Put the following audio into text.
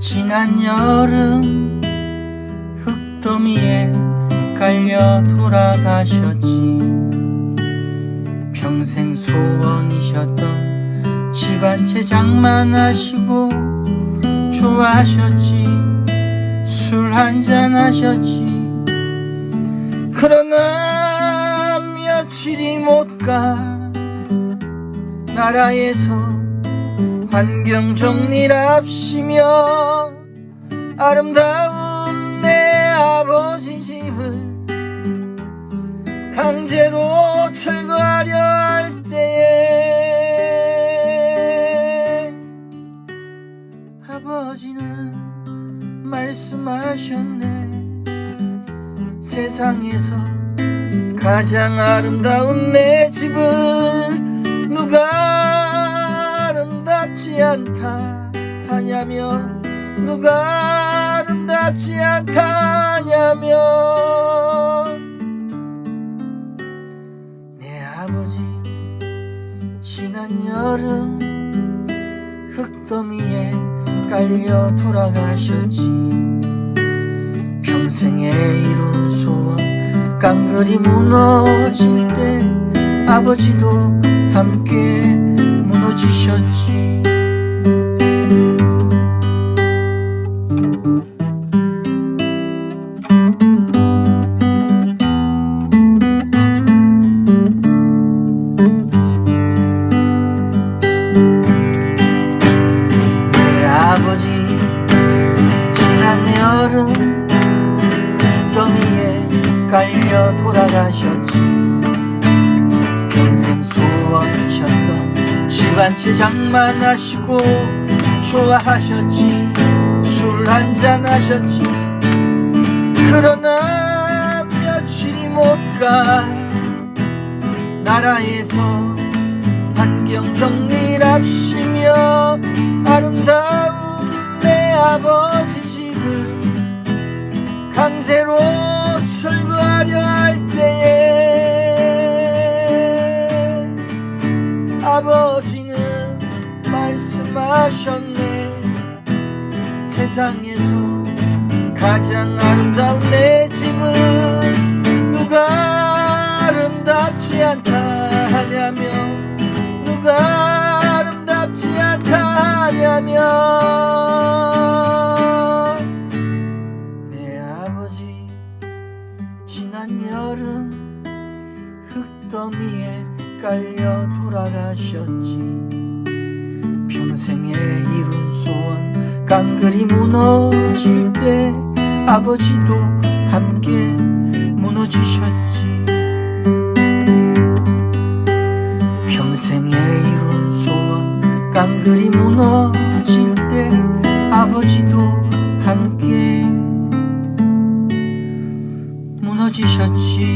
지난 여름 흙더미에 깔려 돌아가셨지. 평생 소원이셨던 집한채 장만 하시고 좋아하셨지. 술 한잔 하셨지. 그러나 며칠이 못 가 나라에서 환경 정리랍시며 아름다운 내 아버지 집을 강제로 철거하려 할 때에 아버지는 말씀하셨네. 세상에서 가장 아름다운 내 집을 누가 아름답지 않다 하냐며 누가 아름답지 않다 하냐며 내 아버지 지난 여름 흙더미에 깔려 돌아가셨지. 평생에 이룬 소원 깡그리 무너질 때 아버지도 함께 무너지셨지 깔려 돌아가셨지. 평생 소원이셨던 집한채 장만 하시고 좋아하셨지. 술 한잔 하셨지. 그러나 며칠이 못 가. 나라에서 환경 정리랍시며 아름다운 내 아버지 집을 강제로 하셨네. 세상에서 가장 아름다운 내 집은 누가 아름답지 않다 하냐며 누가 아름답지 않다 하냐며 내 아버지 지난 여름 흙더미에 깔려 돌아가셨지 평생에 이룬 소원. 깡그리 무너질 때 아버지도 함께 무너지셨지. 평생에 이룬 소원. 깡그리 무너질 때 아버지도 함께 무너지셨지